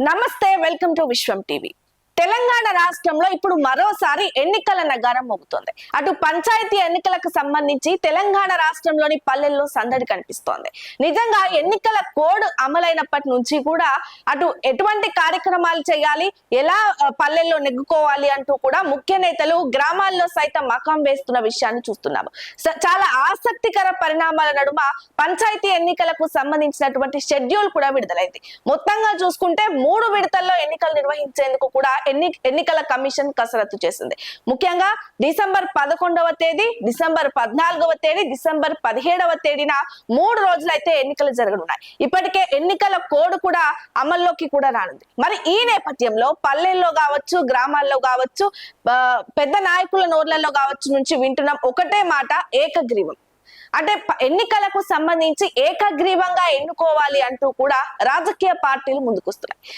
నమస్తే welcome to Vishwam TV. Telangana రాష్ట్రంలో ఇప్పుడు మరోసారి ఎన్నికల నగారం మోగుతోంది. అటు పంచాయతీ ఎన్నికలకు సంబంధించి తెలంగాణ రాష్ట్రంలోని పల్లెల్లో సందడి కనిపిస్తోంది. నిజంగా ఎన్నికల కోడ్ అమలైనప్పటి నుంచి కూడా అటు ఎటువంటి కార్యక్రమాలు చేయాలి ఎలా పల్లెల్లో నెగ్గుకోవాలి అంటూ కూడా ముఖ్య నేతలు గ్రామాల్లో సైతం మకం వేస్తున్న విషయాన్ని చూస్తున్నాము. చాలా ఆసక్తికర పరిణామాల నడుమ పంచాయతీ ఎన్నికలకు సంబంధించినటువంటి షెడ్యూల్ కూడా విడుదలైంది. మొత్తంగా చూసుకుంటే మూడు విడతల్లో ఎన్నికలు నిర్వహించేందుకు కూడా ఎన్ని ఎన్నికల కమిషన్ కసరత్తు చేసింది. ముఖ్యంగా డిసెంబర్ పదకొండవ తేదీ డిసెంబర్ పద్నాలుగవ తేదీ డిసెంబర్ పదిహేడవ తేదీన మూడు రోజులైతే ఎన్నికలు జరగనున్నాయి. ఇప్పటికే ఎన్నికల కోడ్ కూడా అమల్లోకి కూడా రానుంది. మరి ఈ నేపథ్యంలో పల్లెల్లో కావచ్చు గ్రామాల్లో కావచ్చు పెద్ద నాయకుల నోర్లలో కావచ్చు నుంచి వింటున్నాం ఒకటే మాట ఏకగ్రీవం. అంటే ఎన్నికలకు సంబంధించి ఏకగ్రీవంగా ఎన్నుకోవాలి అంటూ కూడా రాజకీయ పార్టీలు ముందుకొస్తున్నాయి.